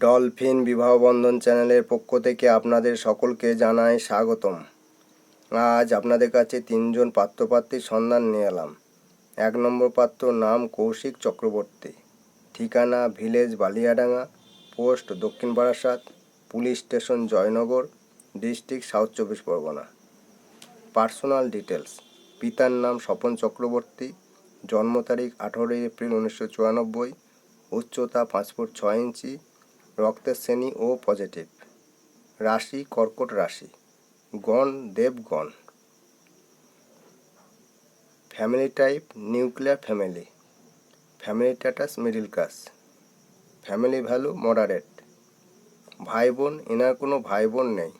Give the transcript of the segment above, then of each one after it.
Dolphin বিবাহ বন্ধন চ্যানেলের পক্ষ থেকে আপনাদের সকলকে জানাই স্বাগতম। আজ আপনাদের কাছে তিনজন পাত্রপাত্রীর সন্ধান নিয়ে এলাম। এক নম্বর পাত্র নাম কৌশিক চক্রবর্তী। ঠিকানা ভিলেজ বালিয়াডাঙ্গা, পোস্ট দক্ষিণ Barasat police station Joynagar, district south চব্বিশ পরগনা। পার্সোনাল ডিটেলস পিতার নাম স্বপন চক্রবর্তী, জন্ম তারিখ আঠেরোই এপ্রিল উনিশশো চুরানব্বই, উচ্চতা পাঁচ ফুট ছয় ইঞ্চি রক্তের শ্রেণি ও পজিটিভ রাশি, কর্কট রাশি। গণ দেবগণ family type nuclear family family status middle class family value moderate ভাই বোন, এনার কোনো ভাই বোন নেই।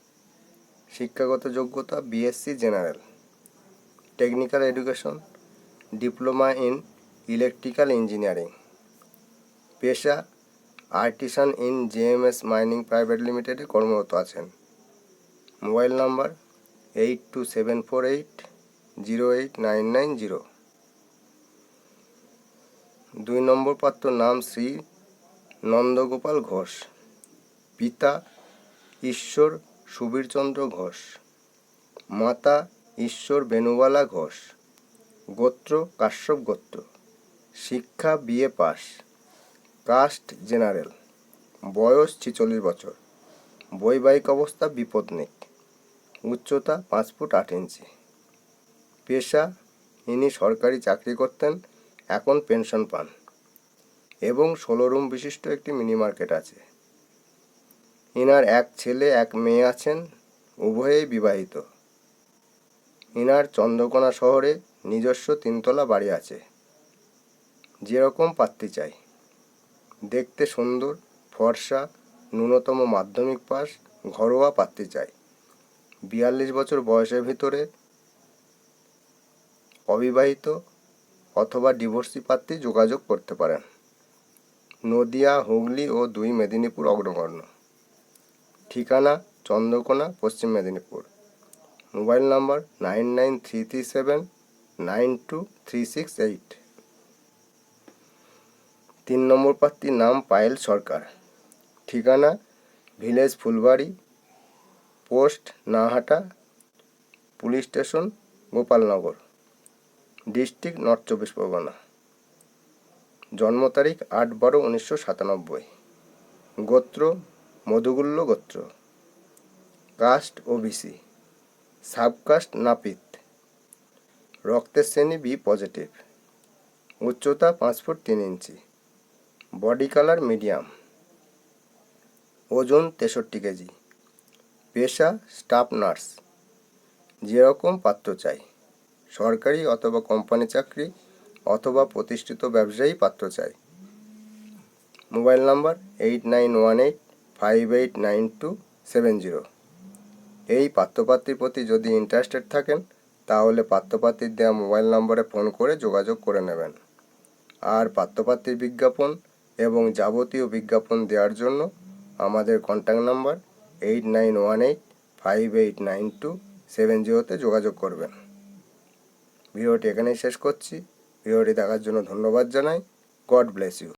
শিক্ষাগত যোগ্যতা BSc general technical education diploma in electrical engineering পেশা artisan in JMS mining private লিমিটেডে কর্মরত আছেন। Mobile number eight two seven four eight zero eight nine nine zero. দুই নম্বর পাত্র নাম শ্রী নন্দগোপাল ঘোষ। পিতা ঈশ্বর সুবীরচন্দ্র ঘোষ। মাতা ঈশ্বর বেনুবালা ঘোষ। গোত্র কাশ্যপ গোত্র। শিক্ষা বিএ পাস কাস্ট জেনারেল। বয়স ছিচল্লিশ বছর। বৈবাহিক অবস্থা বিপদনিক উচ্চতা পাঁচ ফুট আট ইঞ্চি। পেশা, ইনি সরকারি চাকরি করতেন, এখন পেনশন পান। এবং ষোলো রুম বিশিষ্ট একটি মিনি মার্কেট আছে। ইনার এক ছেলে, এক মেয়ে আছেন, উভয়েই বিবাহিত। ইনার চন্দ্রকোনা শহরে নিজস্ব তিনতলা বাড়ি আছে। যেরকম পাত্রী চাই। দেখতে সুন্দর, ফর্সা, ন্যূনতম মাধ্যমিক পাস, ঘরোয়া পাত্রী চাই। বিয়াল্লিশ বছর বয়সের ভিতরে অবিবাহিত অথবা ডিভোর্সি পাত্রী যোগাযোগ করতে পারেন। নদিয়া, হুগলি ও দুই মেদিনীপুর অগ্রগণ্য। ঠিকানা, Chandrakona, Paschim Medinipur. Mobile number nine nine three three seven nine two three six eight. তিন নম্বর প্রার্থীর নাম পায়েল সরকার। ঠিকানা, village Phulbari, post, Nahata, police station, Gopalnagar. District north চব্বিশ পরগনা। জন্ম তারিখ আট বারো উনিশশো সাতানব্বই। গোত্র মধুগুল্য গোত্র। Caste, OBC. সাবকাস্ট, নাপিত। রক্তের শ্রেণি বি পজিটিভ। উচ্চতা পাঁচ ফুট তিন ইঞ্চি। Body colour medium. ওজন তেষট্টি কেজি। পেশা স্টাফ নার্স। যেরকম পাত্র চাই। সরকারি অথবা কোম্পানি চাকরি অথবা প্রতিষ্ঠিত ব্যবসায়ী পাত্র চাই। Mobile number eight nine one eight five eight nine two seven zero. এই পাত্রপাত্রীর প্রতি যদি ইন্টারেস্টেড থাকেন, তাহলে পাত্রপাত্রীর দেওয়া মোবাইল নম্বরে ফোন করে যোগাযোগ করে নেবেন। আর পাত্রপাত্রীর বিজ্ঞাপন এবং যাবতীয় বিজ্ঞাপন দেওয়ার জন্য আমাদের contact number eight nine one eight five eight nine two seven জিরোতে যোগাযোগ করবেন। ভিডিওটি এখানেই শেষ করছি। ভিডিওটি দেখার জন্য ধন্যবাদ জানাই। God bless you